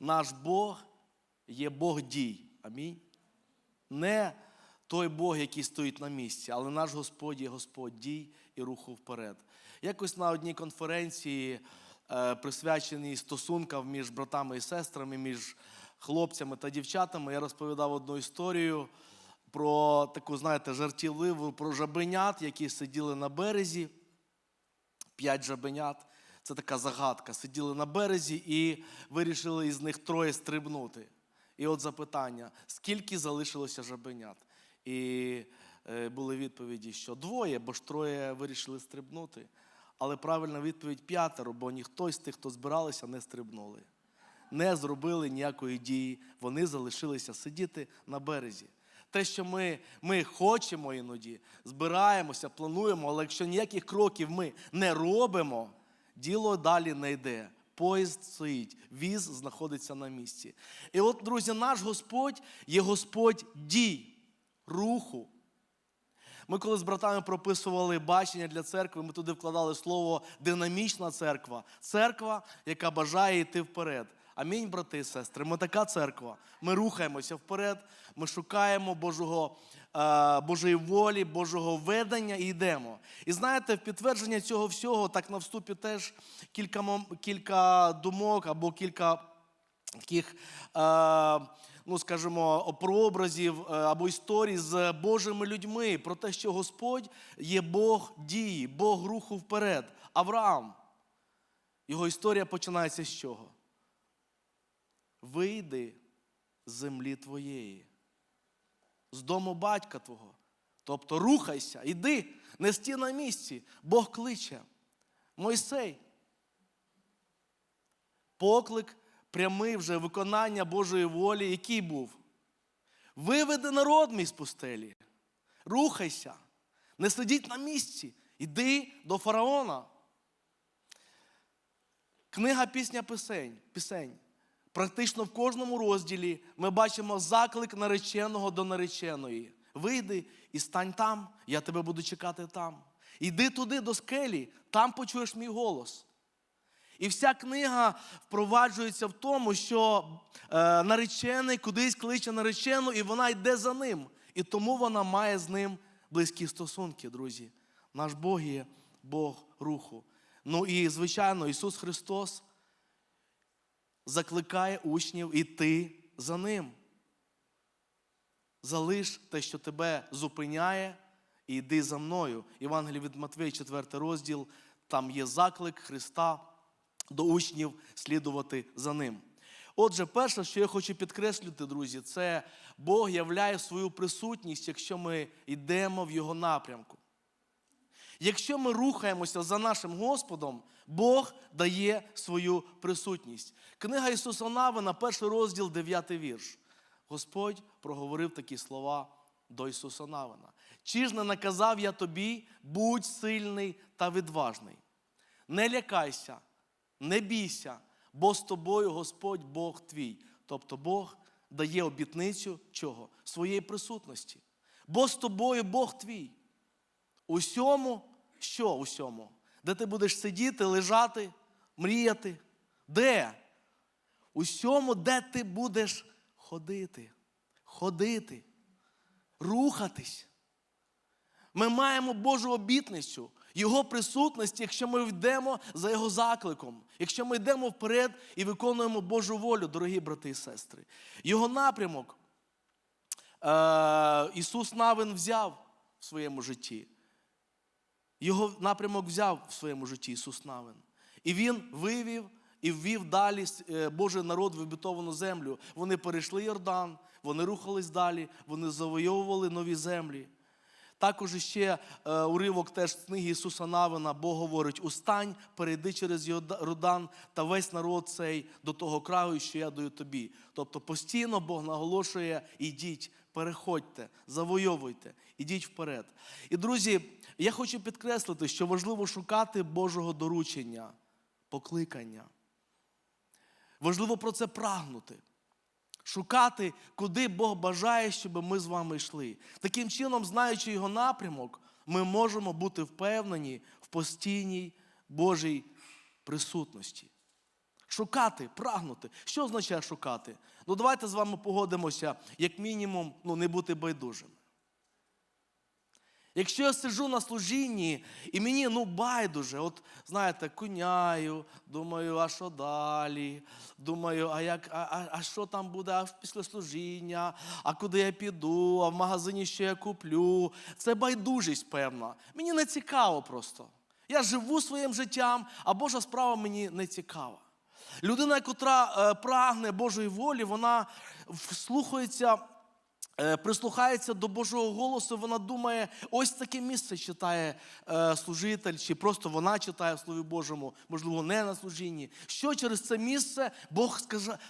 наш Бог є Бог дій. Амінь. Не той Бог, який стоїть на місці, але наш Господь є Господь дій і руху вперед. Якось на одній конференції, е, присвяченій стосункам між братами і сестрами, між хлопцями та дівчатами, я розповідав одну історію про таку, знаєте, жартівливу про жабенят, які сиділи на березі. П'ять жабенят. Це така загадка. Сиділи на березі і вирішили із них троє стрибнути. І от запитання: скільки залишилося жабенят? І е, були відповіді, що двоє, бо ж троє вирішили стрибнути. Але правильна відповідь п'ятеро, бо ніхто з тих, хто збиралися, не стрибнули. Не зробили ніякої дії. Вони залишилися сидіти на березі. Те, що ми, ми хочемо іноді, збираємося, плануємо, але якщо ніяких кроків ми не робимо, діло далі не йде. Поїзд стоїть, віз знаходиться на місці. І от, друзі, наш Господь є Господь дій, руху. Ми коли з братами прописували бачення для церкви, ми туди вкладали слово динамічна церква. Церква, яка бажає йти вперед. Амінь, брати і сестри. Ми така церква. Ми рухаємося вперед, ми шукаємо Божого, Божої волі, Божого ведення і йдемо. І знаєте, в підтвердження цього всього, так на вступі теж кілька, кілька думок або кілька таких, е, ну скажімо, прообразів е, або історій з Божими людьми про те, що Господь є Бог дії, Бог руху вперед. Авраам. Його історія починається з чого? Вийди з землі твоєї, з дому батька твого. Тобто рухайся, іди, не стій на місці. Бог кличе. Мойсей. Поклик прямий вже виконання Божої волі, який був. Виведи народ мій з пустелі. Рухайся. Не сидіть на місці. Іди до фараона. Книга пісня пісень. пісень. Практично в кожному розділі ми бачимо заклик нареченого до нареченої. Вийди і стань там, я тебе буду чекати там. Йди туди до скелі, там почуєш мій голос. І вся книга впроваджується в тому, що е, наречений кудись кличе наречену, і вона йде за ним. І тому вона має з ним близькі стосунки, друзі. Наш Бог є Бог руху. Ну і, звичайно, Ісус Христос закликає учнів іти за ним. Залиш те, що тебе зупиняє, і йди за мною. Євангеліє від Матвея, 4 розділ, там є заклик Христа до учнів слідувати за ним. Отже, перше, що я хочу підкреслити, друзі, це Бог являє свою присутність, якщо ми йдемо в Його напрямку. Якщо ми рухаємося за нашим Господом, Бог дає свою присутність. Книга Ісуса Навина, перший розділ, 9 вірш. Господь проговорив такі слова до Ісуса Навина. Чи ж не наказав я тобі, будь сильний та відважний. Не лякайся, не бійся, бо з тобою Господь Бог твій. Тобто Бог дає обітницю чого? Своєї присутності. Бо з тобою Бог твій. Усьому, що усьому? Де ти будеш сидіти, лежати, мріяти? Де? Усьому, де ти будеш ходити, ходити, рухатись. Ми маємо Божу обітницю, Його присутність, якщо ми йдемо за Його закликом, якщо ми йдемо вперед і виконуємо Божу волю, дорогі брати і сестри. Його напрямок е, Ісус Навин взяв в своєму житті. Його напрямок взяв в своєму житті Ісус Навин. І Він вивів і ввів далі е, Божий народ в обітовану землю. Вони перейшли Йордан, вони рухались далі, вони завойовували нові землі. Також ще е, уривок теж з книги Ісуса Навина, Бог говорить: устань, перейди через Йордан та весь народ цей до того краю, що я даю тобі. Тобто постійно Бог наголошує: ідіть, переходьте, завойовуйте, ідіть вперед. І друзі, я хочу підкреслити, що важливо шукати Божого доручення, покликання. Важливо про це прагнути. Шукати, куди Бог бажає, щоб ми з вами йшли. Таким чином, знаючи його напрямок, ми можемо бути впевнені в постійній Божій присутності. Шукати, прагнути. Що означає шукати? Ну давайте з вами погодимося, як мінімум, ну, не бути байдужим. Якщо я сиджу на служінні і мені ну байдуже, от знаєте, куняю, думаю, а що далі? Думаю, а як, а, а, а що там буде аж після служіння, а куди я піду, а в магазині що я куплю. Це байдужість, певна. Мені не цікаво просто. Я живу своїм життям, а Божа справа мені не цікава. Людина, яка е, прагне Божої волі, вона вслухається прислухається до Божого голосу, вона думає, ось таке місце читає е, служитель, чи просто вона читає в Слові Божому, можливо, не на служінні. Що через це місце Бог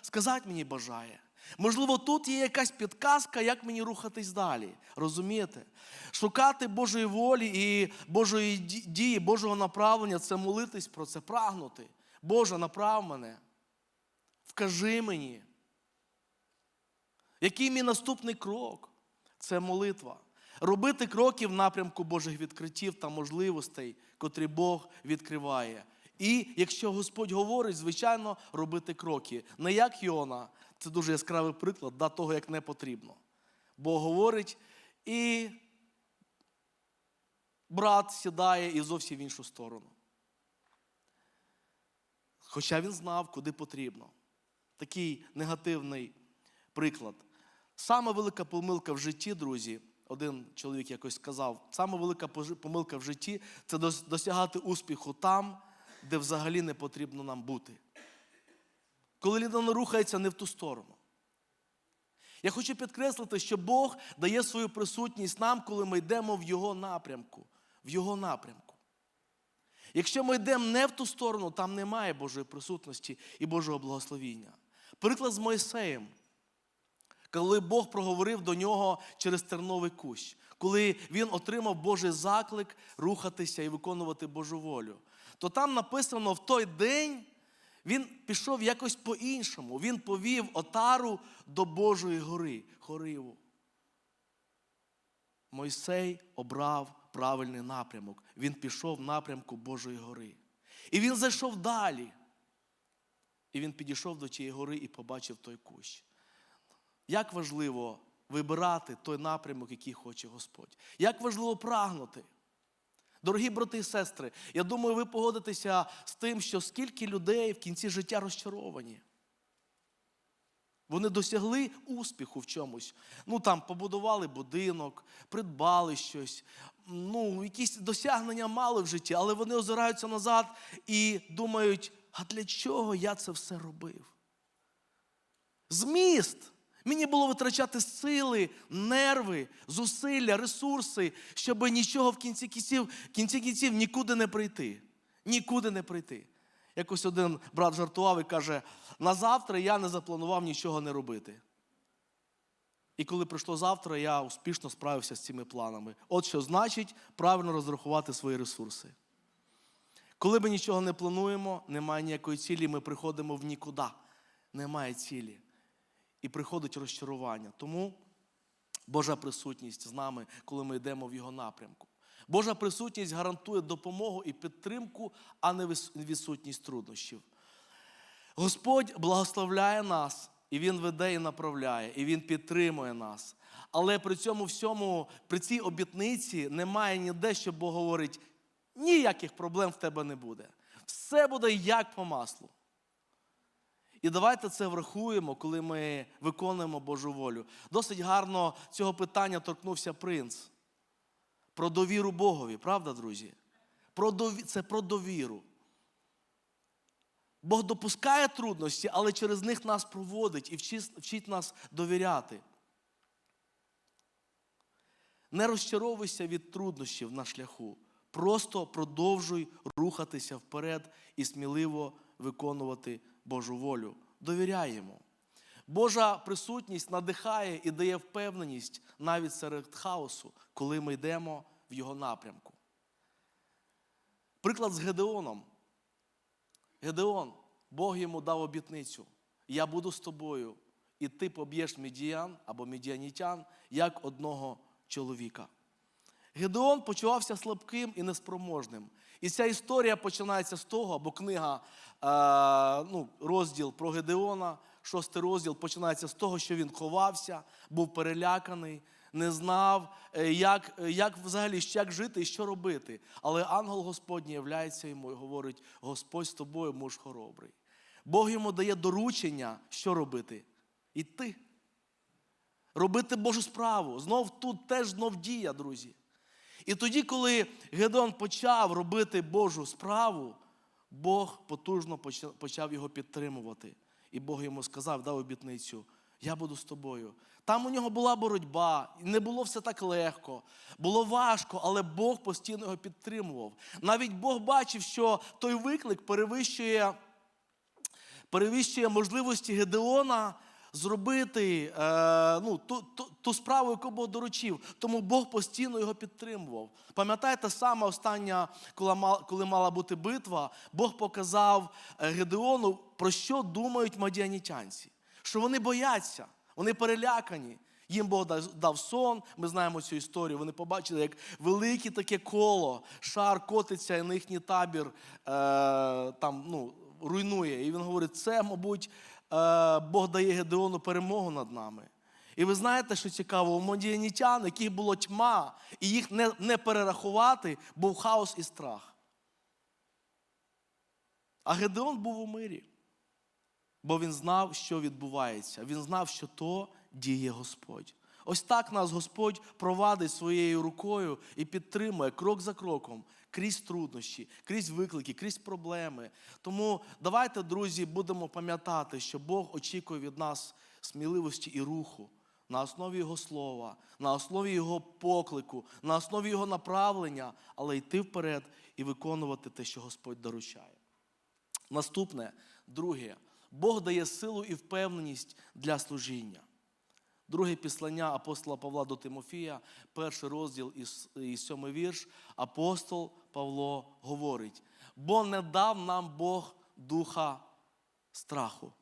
сказати мені бажає? Можливо, тут є якась підказка, як мені рухатись далі. Розумієте? Шукати Божої волі і Божої дії, Божого направлення це молитись про це, прагнути. Боже, направ мене. Вкажи мені. Який мій наступний крок? Це молитва. Робити кроки в напрямку Божих відкриттів та можливостей, котрі Бог відкриває. І якщо Господь говорить, звичайно, робити кроки. Не як Йона, це дуже яскравий приклад да, того, як не потрібно. Бог говорить, і брат сідає і зовсім в іншу сторону. Хоча він знав, куди потрібно. Такий негативний приклад. Саме велика помилка в житті, друзі, один чоловік якось сказав, саме велика помилка в житті це досягати успіху там, де взагалі не потрібно нам бути. Коли людина рухається не в ту сторону. Я хочу підкреслити, що Бог дає свою присутність нам, коли ми йдемо в Його напрямку. В Його напрямку. Якщо ми йдемо не в ту сторону, там немає Божої присутності і Божого благословіння. Приклад з Мойсеєм, коли Бог проговорив до нього через терновий кущ, коли він отримав Божий заклик рухатися і виконувати Божу волю, то там написано в той день він пішов якось по-іншому. Він повів отару до Божої гори, Хориву. Мойсей обрав правильний напрямок. Він пішов в напрямку Божої гори. І він зайшов далі. І він підійшов до тієї гори і побачив той кущ. Як важливо вибирати той напрямок, який хоче Господь. Як важливо прагнути. Дорогі брати і сестри, я думаю, ви погодитеся з тим, що скільки людей в кінці життя розчаровані. Вони досягли успіху в чомусь. Ну там побудували будинок, придбали щось, ну, якісь досягнення мали в житті, але вони озираються назад і думають, а для чого я це все робив? Зміст. Мені було витрачати сили, нерви, зусилля, ресурси, щоб нічого в кінці кінців, кінці кінців нікуди не прийти. Нікуди не прийти. Якось один брат жартував і каже: на завтра я не запланував нічого не робити. І коли прийшло завтра, я успішно справився з цими планами. От що значить правильно розрахувати свої ресурси. Коли ми нічого не плануємо, немає ніякої цілі, ми приходимо в нікуди. Немає цілі. І приходить розчарування. Тому Божа присутність з нами, коли ми йдемо в його напрямку. Божа присутність гарантує допомогу і підтримку, а не відсутність труднощів. Господь благословляє нас, і Він веде і направляє, і Він підтримує нас. Але при цьому всьому, при цій обітниці немає ніде, що Бог говорить, ніяких проблем в тебе не буде. Все буде як по маслу. І давайте це врахуємо, коли ми виконуємо Божу волю. Досить гарно цього питання торкнувся принц. Про довіру Богові, правда, друзі? Про дові... Це про довіру. Бог допускає трудності, але через них нас проводить і вчить, вчить нас довіряти. Не розчаровуйся від труднощів на шляху. Просто продовжуй рухатися вперед і сміливо виконувати Божу волю. Довіряй йому. Божа присутність надихає і дає впевненість навіть серед хаосу, коли ми йдемо в його напрямку. Приклад з Гедеоном. Гедеон, Бог йому дав обітницю: я буду з тобою, і ти поб'єш медіян або медіанітян як одного чоловіка. Гедеон почувався слабким і неспроможним. І ця історія починається з того, або книга, е, ну, розділ про Гедеона, шостий розділ починається з того, що він ховався, був переляканий, не знав, е, як, е, як взагалі як жити і що робити. Але ангел Господній являється йому і говорить: Господь з тобою, муж хоробрий. Бог йому дає доручення, що робити? Іти. Робити Божу справу. Знов тут теж знов дія, друзі. І тоді, коли Гедеон почав робити Божу справу, Бог потужно почав його підтримувати. І Бог йому сказав, дав обітницю: я буду з тобою. Там у нього була боротьба, і не було все так легко. Було важко, але Бог постійно його підтримував. Навіть Бог бачив, що той виклик перевищує перевищує можливості Гедеона зробити е, ну, ту, ту, ту справу, яку Бог доручив. Тому Бог постійно його підтримував. Пам'ятаєте, саме остання, коли, мал- коли мала бути битва, Бог показав е, Гедеону, про що думають мадіанітянці. Що вони бояться, вони перелякані. Їм Бог дав- сон, ми знаємо цю історію. Вони побачили, як велике таке коло, шар котиться, і на їхній табір е, там, ну, руйнує. І він говорить: це, мабуть, Бог дає Гедеону перемогу над нами. І ви знаєте, що цікаво, у модіанітян, яких було тьма, і їх не, не перерахувати, був хаос і страх. А Гедеон був у мирі. Бо він знав, що відбувається. Він знав, що то діє Господь. Ось так нас Господь провадить своєю рукою і підтримує крок за кроком, крізь труднощі, крізь виклики, крізь проблеми. Тому давайте, друзі, будемо пам'ятати, що Бог очікує від нас сміливості і руху на основі Його слова, на основі Його поклику, на основі Його направлення, але йти вперед і виконувати те, що Господь доручає. Наступне, друге, Бог дає силу і впевненість для служіння. Друге післання апостола Павла до Тимофія, перший розділ і сьомий вірш, апостол Павло говорить: бо не дав нам Бог духа страху,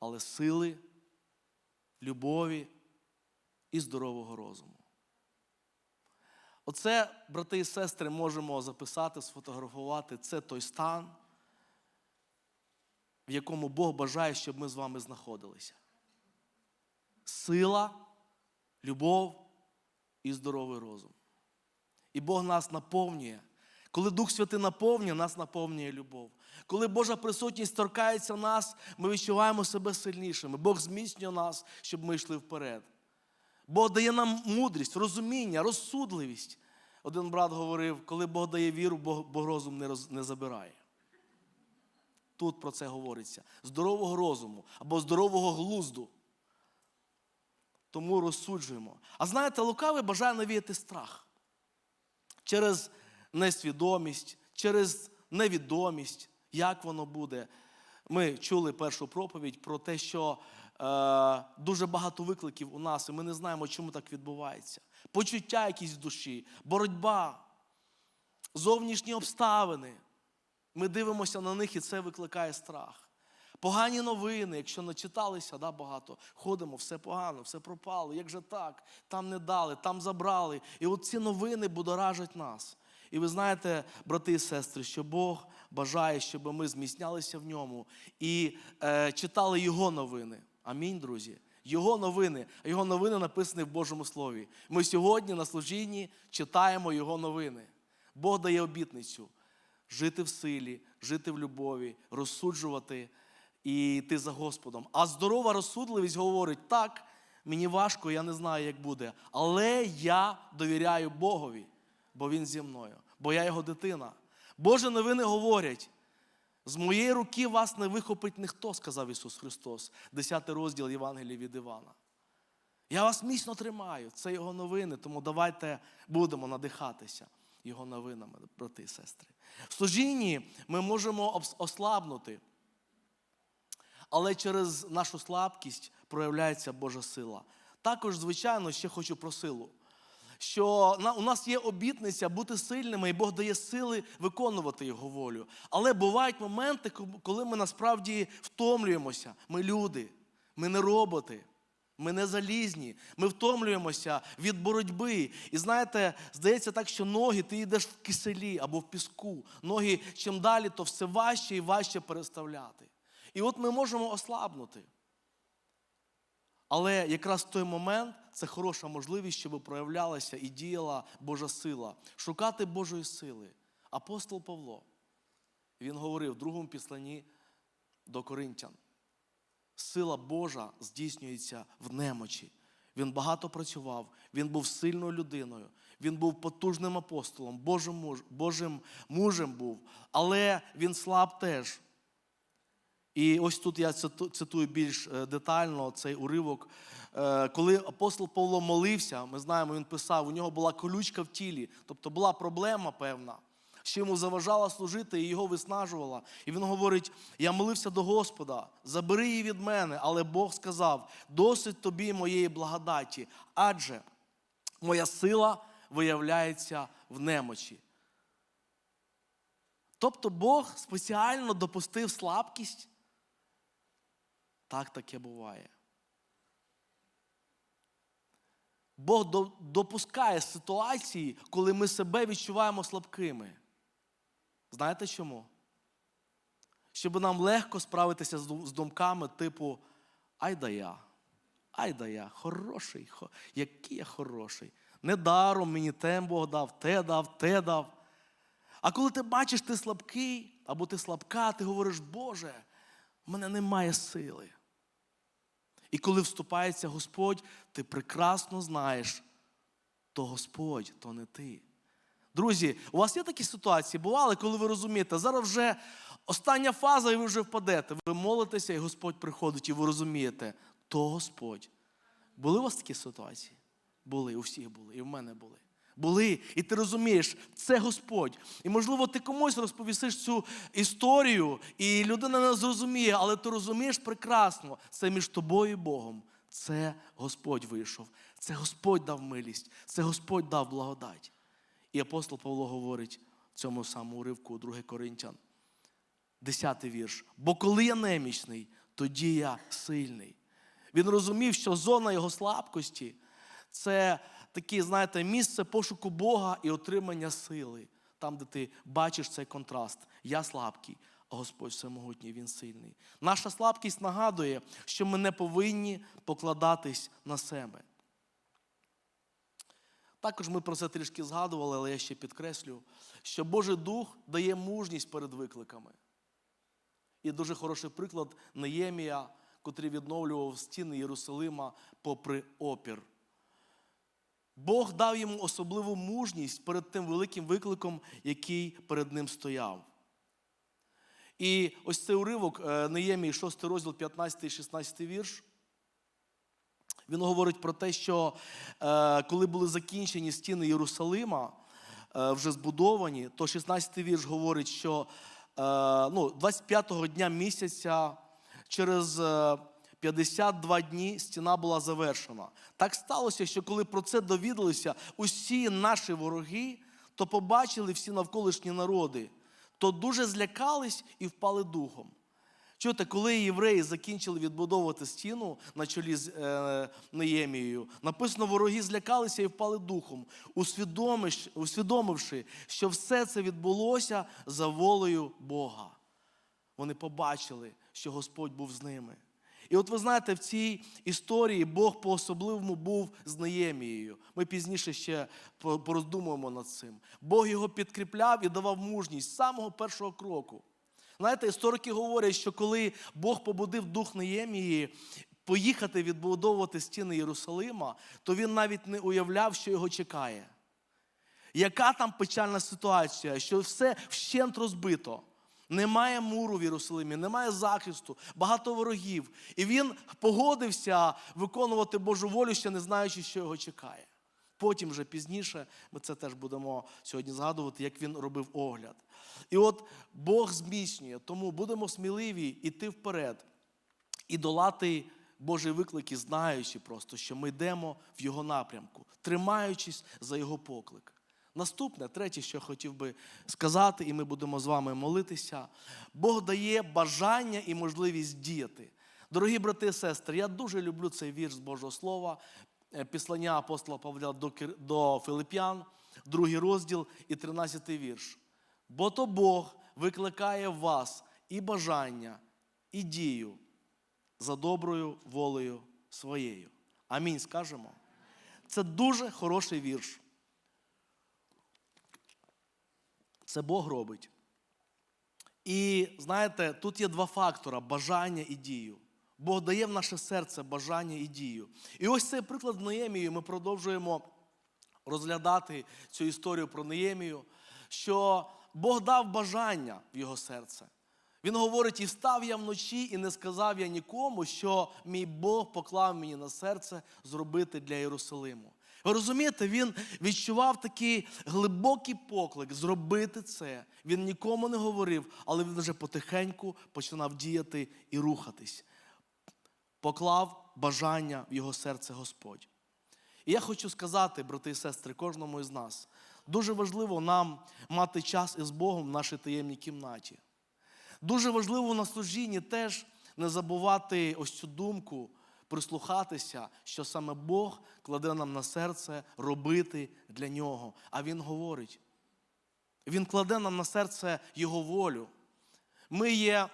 але сили, любові і здорового розуму. Оце, брати і сестри, можемо записати, сфотографувати. Це той стан, в якому Бог бажає, щоб ми з вами знаходилися. Сила, любов і здоровий розум. І Бог нас наповнює. Коли Дух Святий наповнює, нас наповнює любов. Коли Божа присутність торкається нас, ми відчуваємо себе сильнішими. Бог зміцнює нас, щоб ми йшли вперед. Бог дає нам мудрість, розуміння, розсудливість. Один брат говорив, коли Бог дає віру, Бог, розум не, роз, не забирає. Тут про це говориться. Здорового розуму або здорового глузду. Тому розсуджуємо. А знаєте, лукавий бажає навіяти страх через несвідомість, через невідомість, як воно буде. Ми чули першу проповідь про те, що е, дуже багато викликів у нас, і ми не знаємо, чому так відбувається. Почуття якісь в душі, боротьба, зовнішні обставини. Ми дивимося на них, і це викликає страх. Погані новини, якщо не читалися да, багато, ходимо, все погано, все пропало. Як же так? Там не дали, там забрали. І от ці новини будоражать нас. І ви знаєте, брати і сестри, що Бог бажає, щоб ми зміцнялися в ньому і е, читали Його новини. Амінь, друзі. Його новини, а його новини написані в Божому Слові. Ми сьогодні на служінні читаємо Його новини. Бог дає обітницю жити в силі, жити в любові, розсуджувати і йти за Господом. А здорова розсудливість говорить, так, мені важко, я не знаю, як буде, але я довіряю Богові, бо Він зі мною, бо я його дитина. Божі новини говорять. З моєї руки вас не вихопить ніхто, сказав Ісус Христос, 10 розділ Євангелія від Івана. Я вас міцно тримаю. Це Його новини, тому давайте будемо надихатися Його новинами, брати і сестри. В служінні ми можемо ослабнути, але через нашу слабкість проявляється Божа сила. Також, звичайно, ще хочу про силу. Що у нас є обітниця бути сильними, і Бог дає сили виконувати Його волю. Але бувають моменти, коли ми насправді втомлюємося. Ми люди, ми не роботи. Ми не залізні, ми втомлюємося від боротьби. І знаєте, здається так, що ноги ти йдеш в киселі або в піску. Ноги чим далі, то все важче і важче переставляти. І от ми можемо ослабнути. Але якраз в той момент це хороша можливість, щоб проявлялася і діяла Божа сила, шукати Божої сили. Апостол Павло, він говорив в другому післанні до Коринтян. Сила Божа здійснюється в немочі. Він багато працював, він був сильною людиною, він був потужним апостолом, Божим, муж, Божим мужем був, але він слаб теж. І ось тут я цитую більш е, детально цей уривок. Е, Коли апостол Павло молився, ми знаємо, він писав, у нього була колючка в тілі, тобто була проблема певна, що йому заважала служити і його виснажувала. І він говорить: я молився до Господа, забери її від мене, але Бог сказав: досить тобі моєї благодаті, адже моя сила виявляється в немочі. Тобто Бог спеціально допустив слабкість. Так таке буває. Бог допускає ситуації, коли ми себе відчуваємо слабкими. Знаєте чому? Щоб нам легко справитися з думками типу Ай да я, ай да я, хороший, хо- який я хороший. Недаром мені те Бог дав, те дав, те дав. А коли ти бачиш, ти слабкий, або ти слабка, ти говориш, Боже, в мене немає сили. І коли вступається Господь, ти прекрасно знаєш, то Господь, то не ти. Друзі, у вас є такі ситуації, бували, коли ви розумієте, зараз вже остання фаза, і ви вже впадете. Ви молитеся, і Господь приходить, і ви розумієте, то Господь. Були у вас такі ситуації? Були, у всіх були, і в мене були. Були, і ти розумієш, це Господь. І можливо, ти комусь розповісиш цю історію, і людина не зрозуміє, але ти розумієш прекрасно, це між тобою і Богом. Це Господь вийшов, це Господь дав милість, це Господь дав благодать. І апостол Павло говорить в цьому самому уривку у 2 Коринтян, 10 вірш. Бо коли я немічний, тоді я сильний. Він розумів, що зона його слабкості це таке, знаєте, місце пошуку Бога і отримання сили. Там, де ти бачиш цей контраст. Я слабкий, а Господь всемогутній, Він сильний. Наша слабкість нагадує, що ми не повинні покладатись на себе. Також ми про це трішки згадували, але я ще підкреслю, що Божий Дух дає мужність перед викликами. І дуже хороший приклад Неємія, котрий відновлював стіни Єрусалима попри опір. Бог дав йому особливу мужність перед тим великим викликом, який перед ним стояв. І ось цей уривок е, Неємії, 6 розділ, 15 і 16 вірш. Він говорить про те, що е, коли були закінчені стіни Єрусалима, е, вже збудовані, то 16 вірш говорить, що ну, 25-го дня місяця через 52 дні стіна була завершена. Так сталося, що коли про це довідалися усі наші вороги, то побачили всі навколишні народи, то дуже злякались і впали духом. Чуєте, коли євреї закінчили відбудовувати стіну на чолі з е, Неємією, написано, вороги злякалися і впали духом, усвідомивши, що все це відбулося за волею Бога. Вони побачили, що Господь був з ними. І от ви знаєте, в цій історії Бог по-особливому був з Неємією. Ми пізніше ще по- пороздумуємо над цим. Бог його підкріпляв і давав мужність з самого першого кроку. Знаєте, історики говорять, що коли Бог побудив дух Неємії поїхати відбудовувати стіни Єрусалима, то він навіть не уявляв, що його чекає. Яка там печальна ситуація, що все вщент розбито. Немає муру в Єрусалимі, немає захисту, багато ворогів. І він погодився виконувати Божу волю, ще не знаючи, що його чекає. Потім вже пізніше ми це теж будемо сьогодні згадувати, як він робив огляд. І от Бог зміцнює, тому будемо сміливі йти вперед і долати Божі виклики, знаючи просто, що ми йдемо в Його напрямку, тримаючись за Його поклик. Наступне, третє, що я хотів би сказати, і ми будемо з вами молитися. Бог дає бажання і можливість діяти. Дорогі брати і сестри, я дуже люблю цей вірш з Божого Слова, е, післання апостола Павла до, Филип'ян, другий розділ і 13 вірш. Бо то Бог викликає в вас і бажання, і дію за доброю волею своєю. Амінь, скажемо. Це дуже хороший вірш. Це Бог робить. І знаєте, тут є два фактора: бажання і дію. Бог дає в наше серце бажання і дію. І ось цей приклад Неємії ми продовжуємо розглядати цю історію про Неємію, що Бог дав бажання в його серце. Він говорить: і встав я вночі, і не сказав я нікому, що мій Бог поклав мені на серце зробити для Єрусалиму. Ви розумієте, він відчував такий глибокий поклик зробити це. Він нікому не говорив, але він вже потихеньку починав діяти і рухатись. Поклав бажання в його серце Господь. І я хочу сказати, брати і сестри, кожному із нас, дуже важливо нам мати час із Богом в нашій таємній кімнаті. Дуже важливо на служінні теж не забувати ось цю думку, прислухатися, що саме Бог кладе нам на серце робити для нього. А Він говорить. Він кладе нам на серце Його волю. Ми є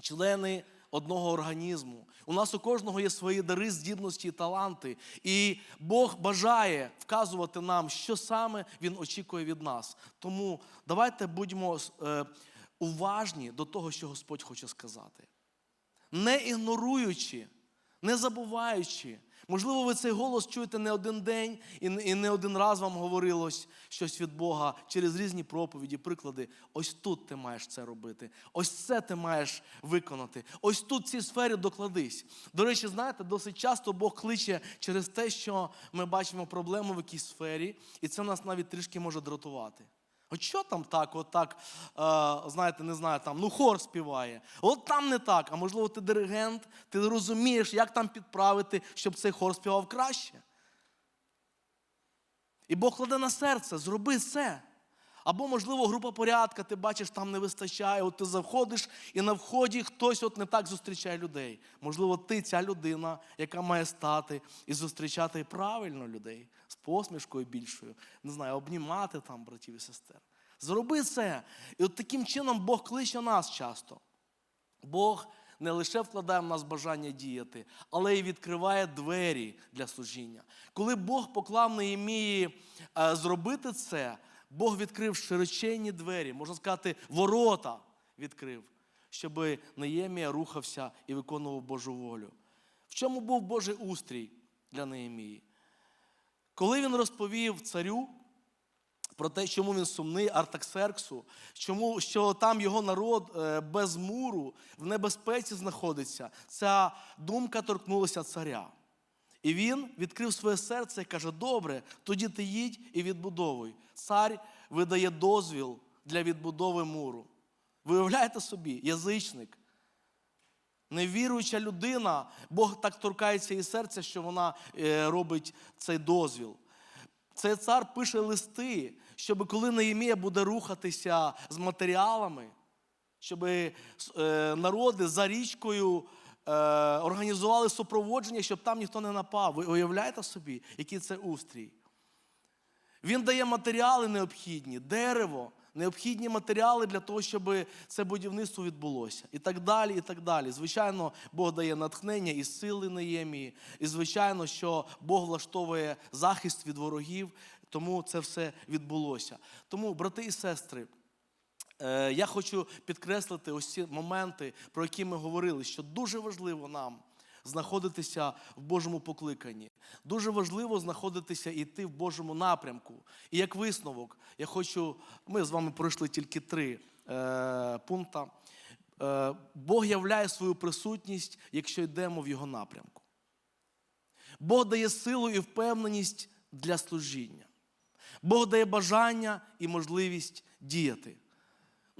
члени одного організму. У нас у кожного є свої дари, здібності і таланти. І Бог бажає вказувати нам, що саме Він очікує від нас. Тому давайте будьмо е, уважні до того, що Господь хоче сказати. Не ігноруючи, не забуваючи. Можливо, ви цей голос чуєте не один день і не- один раз вам говорилось щось від Бога через різні проповіді, приклади. Ось тут ти маєш це робити. Ось це ти маєш виконати. Ось тут в цій сфері докладись. До речі, знаєте, досить часто Бог кличе через те, що ми бачимо проблему в якійсь сфері, і це нас навіть трішки може дратувати. От що там так, от так, е, знаєте, не знаю, там, ну хор співає. От там не так. А можливо, ти диригент, ти розумієш, як там підправити, щоб цей хор співав краще. І Бог кладе на серце, зроби це. Або, можливо, група порядка, ти бачиш, там не вистачає, от ти заходиш, і на вході хтось от не так зустрічає людей. Можливо, ти ця людина, яка має стати і зустрічати правильно людей з посмішкою більшою, не знаю, обнімати там братів і сестер. Зроби це. І от таким чином Бог кличе нас часто. Бог не лише вкладає в нас бажання діяти, але й відкриває двері для служіння. Коли Бог поклав Неємії е, зробити це, Бог відкрив широченні двері, можна сказати, ворота відкрив, щоб Неємія рухався і виконував Божу волю. В чому був Божий устрій для Неємії? Коли він розповів царю про те, чому він сумний Артаксерксу, чому що там його народ е, без муру в небезпеці знаходиться, ця думка торкнулася царя. І він відкрив своє серце і каже: Добре, тоді ти їдь і відбудовуй. Цар видає дозвіл для відбудови муру. Ви уявляєте собі, язичник, невіруюча людина, Бог так торкається її серця, що вона е, робить цей дозвіл. Цей цар пише листи, щоб коли Неємія буде рухатися з матеріалами, щоб е, народи за річкою організували супроводження, щоб там ніхто не напав. Ви уявляєте собі, який це устрій? Він дає матеріали необхідні, дерево, необхідні матеріали для того, щоб це будівництво відбулося. І так далі, і так далі. Звичайно, Бог дає натхнення і сили Неємії. І звичайно, що Бог влаштовує захист від ворогів, тому це все відбулося. Тому, брати і сестри, е, я хочу підкреслити ось ці моменти, про які ми говорили, що дуже важливо нам знаходитися в Божому покликанні. Дуже важливо знаходитися і йти в Божому напрямку. І як висновок, я хочу, ми з вами пройшли тільки три е, пункта. Е, Бог являє свою присутність, якщо йдемо в його напрямку. Бог дає силу і впевненість для служіння. Бог дає бажання і можливість діяти.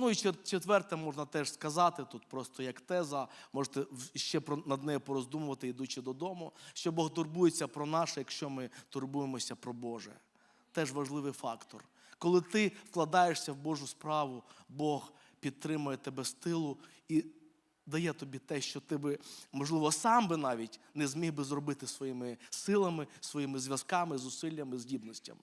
Ну і четверте можна теж сказати тут, просто як теза, можете ще над нею пороздумувати, йдучи додому, що Бог турбується про наше, якщо ми турбуємося про Боже. Теж важливий фактор. Коли ти вкладаєшся в Божу справу, Бог підтримує тебе з тилу і дає тобі те, що ти би, можливо, сам би навіть не зміг би зробити своїми силами, своїми зв'язками, зусиллями, здібностями.